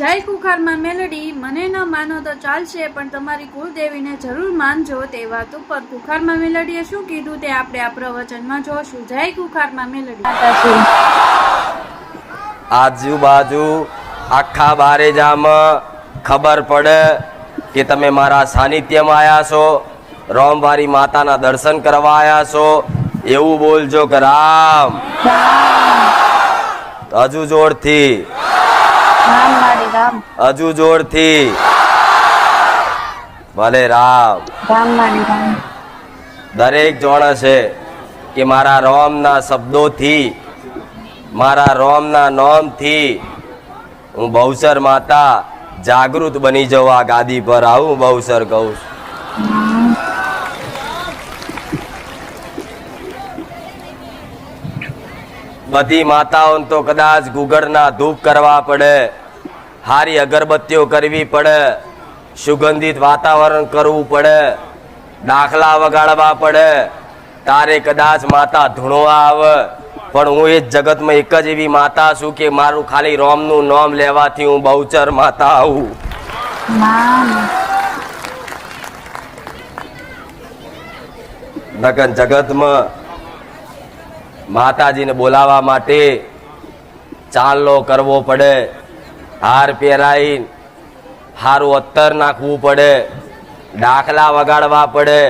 જય કુખારમાં મેલડી મને ન માનો તો ચાલશે પણ તમારી કુળદેવીને જરૂર માનજો. તે વાત ઉપર કુખારમાં મેલડીએ શું કીધું તે આપણે આ પ્રવચનમાં જોશું. જય કુખારમાં મેલડી. આજુબાજુ આખા બારેજામાં ખબર પડે કે તમે મારા સાનિધ્યમાં આવ્યા છો રોમવારી માતાના દર્શન કરવા આવ્યા છો. એવું બોલજો કે રામ. હજુ જોરથી. હજુ જોરથી. ભલે રામ. રામ દરેક જોણ છે કે મારા રોમના શબ્દોથી મારા રોમના નોમથી હું બહુસર માતા જાગૃત બની જવા ગાદી પર આવું બહુસર કહું છું. બધી માતાઓને તો કદાચ ગુગળના ધૂપ કરવા પડે. હારી અગરબત્તીઓ કરવી પડે સુગંધિત વાતાવરણ કરવું પડે દાખલા વગાડવા પડે. તારે કદાચ માતા ધૂણવા આવે પણ હું એ જ જગતમાં એક જ એવી માતા છું કે મારું ખાલી રોમનું નામ લેવાથી હું બહુચર માતા આવું. નગન જગતમાં માતાજીને બોલાવવા માટે ચાંદલો કરવો પડે. હાર પહેરાઈ હારું અત્તર નાખવું પડે દાખલા વગાડવા પડે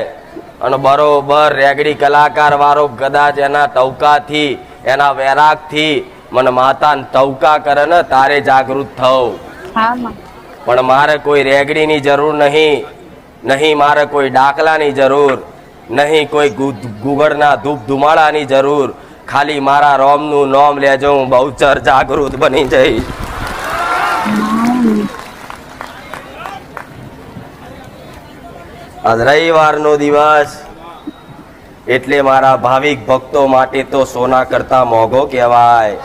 અને બરોબર રેગડી કલાકાર વાળો કદાચ એના તવકાથી એના વેરાગથી મને માતા તવકા કરે ને તારે જાગૃત થવું. પણ મારે કોઈ રેગડીની જરૂર નહીં નહીં મારે કોઈ દાખલાની જરૂર નહીં કોઈ ગુગળના ધૂપ ધુમાડાની જરૂર. ખાલી મારા રોમનું નોમ લેજો હું બહુચર જાગૃત બની જઈશ. આજ રવિવારનો દિવસ. એટલે મારા ભાવિક ભક્તો માટે તો સોના કરતા મોંઘો કહેવાય.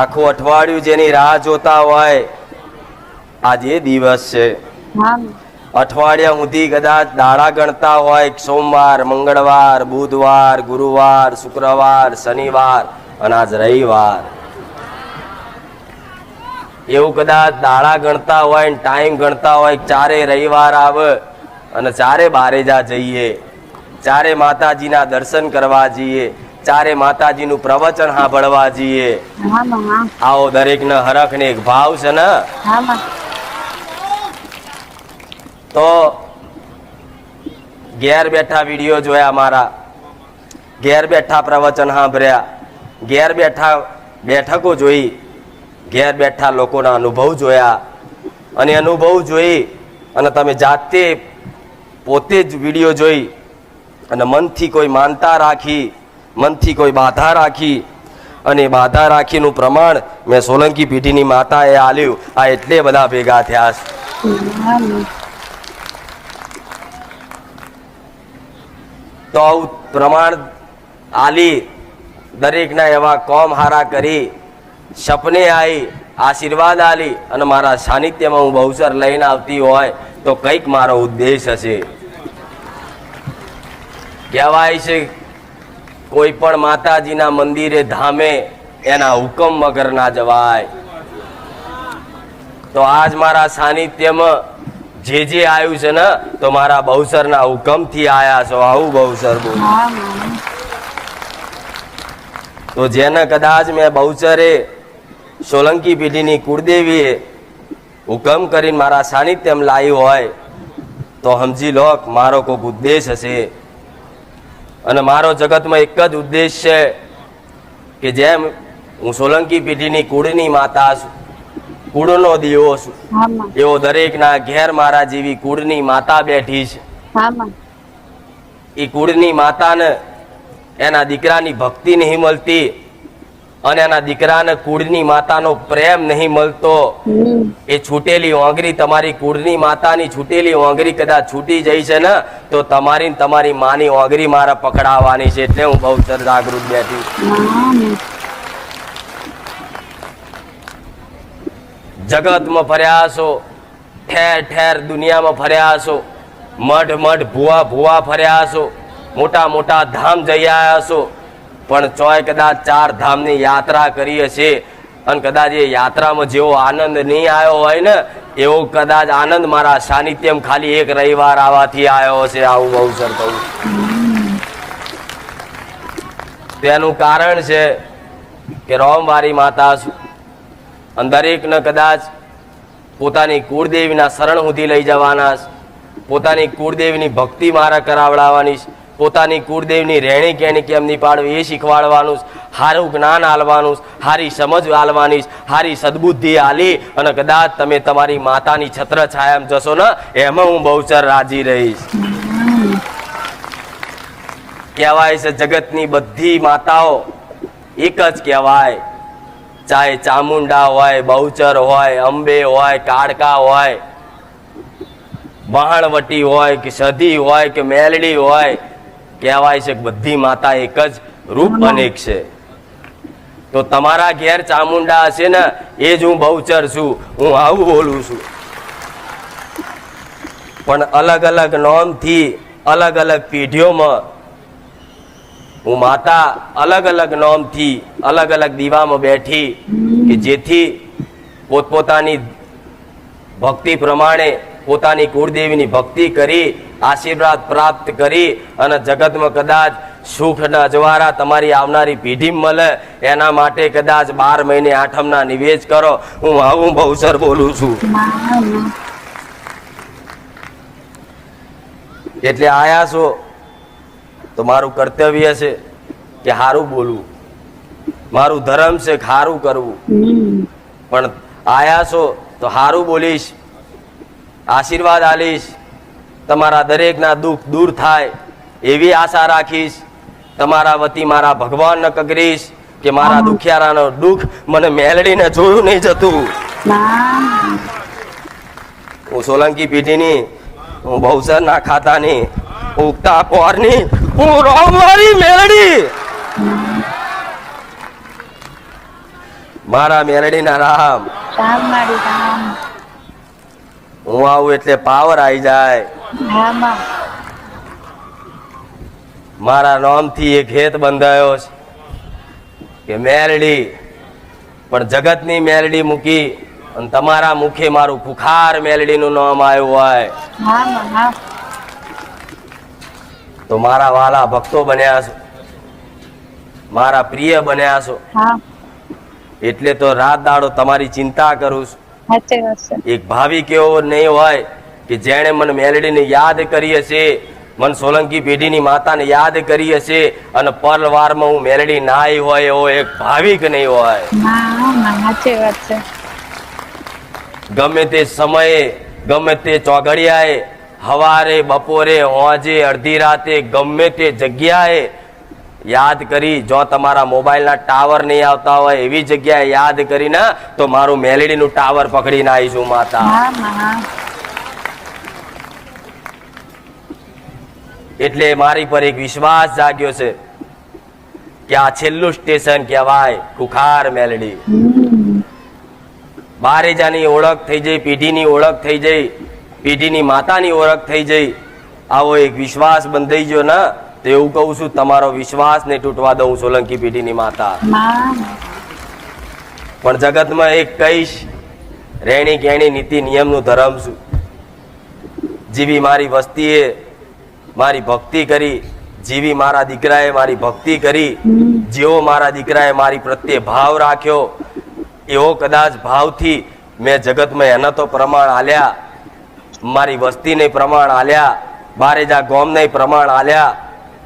આખું અઠવાડિયું જેની રાહ જોતા હોય આજે દિવસ છે. અઠવાડિયા સુધી કદાચ દાડા ગણતા હોય સોમવાર મંગળવાર બુધવાર ગુરુવાર શુક્રવાર શનિવાર અને આજ રવિવાર. એવું કદાચ દાડા ગણતા હોય ને ટાઈમ ગણતા હોય ચારે રવિવાર આવે અને ચારે બારેજા જઈએ ચારે માતાજીના દર્શન કરવા જઈએ ચારે માતાજીનું પ્રવચન સાંભળવા જઈએ. આવો દરેક ને હરખ ને એક ભાવ છે ને? તો ઘેર બેઠા વીડિયો જોયા મારા. ઘેર બેઠા પ્રવચન સાંભળ્યા. ઘેર બેઠા બેઠકો જોઈ. ઘેર બેઠા લોકોના અનુભવ જોયા. અને અનુભવ જોઈ અને તમે જાતે પોતે જ વીડિયો જોઈ. અને મનથી કોઈ માનતા રાખી, મનથી કોઈ બાધા રાખી. અને બાધા રાખીનું પ્રમાણ મેં સોલંકી પેઢીની માતાએ આલ્યું આ એટલે બધા ભેગા થયા તો આવું પ્રમાણ આલી દરેકના એવા કોમ હારા કરી. સપને આવી આશીર્વાદ આલી અને મારા સાનિધ્યમાં હું બહુસર લઈને આવતી હોય તો કંઈક મારો ઉદ્દેશ હશે. કહેવાય છે કોઈ પણ માતાજીના મંદિરે ધામે એના હુકમ વગર ના જવાય. તો આજ મારા સાનિધ્યમાં જે જે આવ્યું છે ને તો મારા બહુસરના હુકમથી આવ્યા છો. આવું બહુસર બોલ. તો જેને કદાચ મેં બહુચરે સોલંકી પેઢીની કુળદેવીએ હુકમ કરીને મારા સાનિધ્યમ લાવી હોય તો સમજી લો મારો કોઈક ઉદ્દેશ હશે. અને મારો જગતમાં એક જ ઉદ્દેશ છે કે જેમ હું સોલંકી પેઢીની કુળની માતા છું કુળનો દીવો છું એવો દરેકના ઘેર મારા જેવી કુળની માતા બેઠી છે. એ કુળની માતાને એના દીકરાની ભક્તિ નહીં મળતી અને એના દીકરાને કુળની માતાનો પ્રેમ નહીં મળતો. એ છૂટેલી ઓંગરી તમારી કુળની માતાની છૂટેલી ઓંગરી કદાચ છૂટી જઈ છે ને તો તમારી તમારી માની ઓંગરી મારે પકડાવવાની છે એટલે હું બહુ જાગૃત બેઠી જગતમાં ફર્યા છો ઠેર ઠેર દુનિયામાં ફર્યા છો મઢ મઢ ભુવા ભુવા ફર્યા છો મોટા મોટા ધામ જઈ આવ્યા છો પણ ચોય કદાચ ચાર ધામની યાત્રા કરી હશે અને કદાચ એ યાત્રામાં જેવો આનંદ નહીં આવ્યો હોય ને, એવો કદાચ આનંદ મારા સાનિધ્યમ ખાલી એક રવિવાર આવવાથી આવ્યો છે, આવું અવસર કહું. તેનું કારણ છે કે રોમવારી માતા અને દરેકને કદાચ પોતાની કુળદેવીના શરણ સુધી લઈ જવાના પોતાની કુળદેવીની ભક્તિ મારા કરાવડાવવાની છે. પોતાની કુળદેવની રહેણી કેણી કેમની પાડવી એ શીખવાડવાનું છે. સારું જ્ઞાન આલવાનું સારી સમજ આલવાની સારી સદબુદ્ધિ આલી અને કદાચ તમે તમારી માતાની છત્ર છાયામાં જશો ને, એમાં હું બહુચર રાજી રહીશ કહેવાય છે જગતની બધી માતાઓ એક જ કહેવાય ચાહે ચામુંડા હોય, બહુચર હોય, અંબે હોય, કાળકા હોય વહાણવટી હોય કે સધી હોય કે મેલડી હોય કહેવાય છે કે બધી માતા એક જ રૂપ અનેક છે. તો તમારા ઘેર ચામુંડા હશે ને એ જ હું બહુચર છું હું આવું બોલું છું. પણ અલગ અલગ નોમથી અલગ અલગ પેઢીઓમાં હું માતા અલગ અલગ નોમથી અલગ અલગ દીવામાં બેઠી કે જેથી પોતપોતાની ભક્તિ પ્રમાણે પોતાની કુળદેવીની ભક્તિ કરી આશીર્વાદ પ્રાપ્ત કરી અને જગતમાં કદાચ સુખના અજવાળા તમારી આવનારી પેઢી મળે. એના માટે કદાચ બાર મહિને આઠમના નિવેદ કરો. હું આવું બહુસર બોલું છું. એટલે આયા છો. તો મારું કર્તવ્ય છે કે સારું બોલવું. મારું ધર્મ છે સારું કરવું. પણ આયા છો તો સારું બોલીશ. આશીર્વાદ આલીશ. તમારા દરેકના દુઃખ દૂર થાય એવી આશા રાખીશ. તમારા વતી મારા ભગવાનને કગરીશ કે મારા દુખિયારાનો દુઃખ મને મેલડીને જોયું નહીં જતું. હું સોલંકી પેઢીની હું બહુસર ના ખાતાની ઉગતા પોરની હું રોમવારી મેલડી. મારા મેલડીના રામ. રામ મારી રામ. હું આવું એટલે પાવર આવી જાય. મારા નામથી એક હેત બંધાયો છે કે મેરડી પણ જગતની મેરડી મૂકી અને તમારા મુખે મારું ખુખાર મેલડીનું નામ આવ્યું હોય. તો મારા વાલા ભક્તો બન્યા છો. મારા પ્રિય બન્યા છો. એટલે તો રાત દાડો તમારી ચિંતા કરું છે. એક ભાવિક એવો નહીં હોય કે જેણે મને મેલડીને યાદ કરી હશે મન સોલંકી પેઢીની માતાને યાદ કરી હશે અને પરવારમાં હું મેલડી નાઈ હોય એવો એક ભાવિક નહીં હોય. ગમે તે સમયે ગમે તે ચોઘડિયાએ હવારે બપોરે હોજે અડધી રાતે ગમે તે જગ્યાએ યાદ કરી જો તમારા મોબાઈલના ટાવર નહીં આવતા હોય એવી જગ્યાએ યાદ કરીને તો મારું મેલેડીનું ટાવર પકડીને આવીશું માતા. એટલે મારી પર એક વિશ્વાસ જાગ્યો છે કે આ છેલ્લું સ્ટેશન કહેવાય કુખાર મેલડી. બારેજાની ઓળખ થઈ જઈ પેઢીની ઓળખ થઈ જઈ પેઢીની માતાની ઓળખ થઈ જઈ આવો એક વિશ્વાસ બંધાઈ ગયો ને તો એવું કહું છું, તમારો વિશ્વાસ ને તૂટવા દઉં સોલંકી પેઢીની માતા. પણ જગતમાં એક કહીશ, રહેણી કહેણી, નીતિ, નિયમનું ધર્મ છું. જેવી મારી વસ્તીએ મારી ભક્તિ કરી, જેવી મારા દીકરાએ મારી ભક્તિ કરી, જેવો મારા દીકરાએ મારી પ્રત્યે ભાવ રાખ્યો. એવો કદાચ ભાવથી મેં જગતમાં એના તો પ્રમાણ આલ્યા, મારી વસ્તીને પ્રમાણ આલ્યા બારેજા ગોમને પ્રમાણ આલ્યા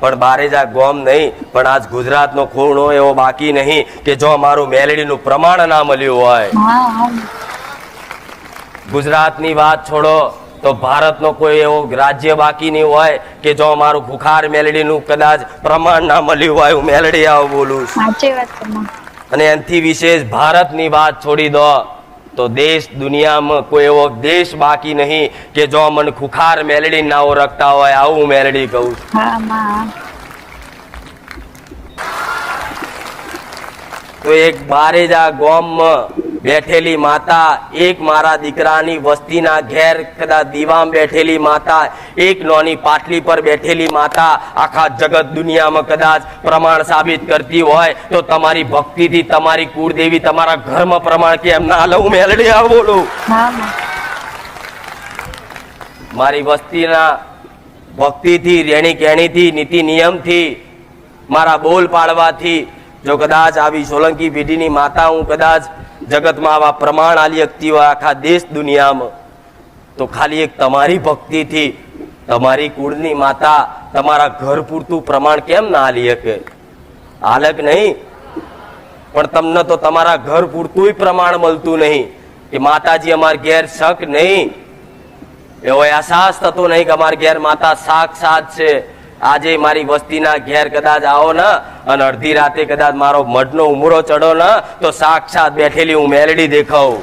પણ બારેજા ગોમ નહીં પણ આજ ગુજરાતનો ખૂણો એવો બાકી નહીં કે જો મારું મેલડીનું પ્રમાણ ના મળ્યું હોય. ગુજરાતની વાત છોડો તો ભારતનો કોઈ એવો રાજ્ય બાકી નહીં હોય કે જો મારું ભુખાર મેલડીનું કદાચ પ્રમાણ ના મળ્યું હોય હું મેલડી આવું બોલું. અને એનાથી વિશેષ ભારતની વાત છોડી દો. તો દેશ દુનિયામાં કોઈ એવો દેશ બાકી નહીં કે જો મને ખુખાર મેલડી ના ઓળખતા હોય આવું મેલડી કહું છું. તો એક બારેજા ગોમમાં બેઠેલી માતા એક મારા દીકરાની વસ્તીના ઘેર કદાચ દીવામ બેઠેલી માતા એક નોની પાટલી પર બેઠેલી માતા આખા જગત દુનિયામાં કદાચ પ્રમાણ સાબિત કરતી હોય તો તમારી ભક્તિથી તમારી કુળદેવી તમારા ઘરમાં પ્રમાણ કેમ ના લઉં મેલડી આ બોલું. મારી વસ્તીના ભક્તિથી રેણી કેણીથી નીતિ નિયમથી મારા બોલ પાડવાથી જો કદાચ આવી સોલંકી પેઢીની માતા હું કદાચ જગતમાં આવા પ્રમાણ આલી શકતી હોય આખા દેશ દુનિયામાં. તો ખાલી એક તમારી ભક્તિથી, તમારી કુળની માતા, તમારા ઘર પૂરતું પ્રમાણ કેમ ના આલી શકે? હાલક નહીં? પણ તમને તો તમારા ઘર પૂરતું પ્રમાણ મળતું નહીં કે માતાજી અમાર ઘેર શક નહીં. એવો અહેસાસ થતો નહીં કે અમારા ઘેર માતા સાક્ષાત છે. આજે મારી વસ્તીના ઘેર કદાચ આવો ને અને અડધી રાતે કદાચ મારો મઢનો ઉમરો ચડો ને, તો સાક્ષાત બેઠેલી હું મેલડી દેખાઉં.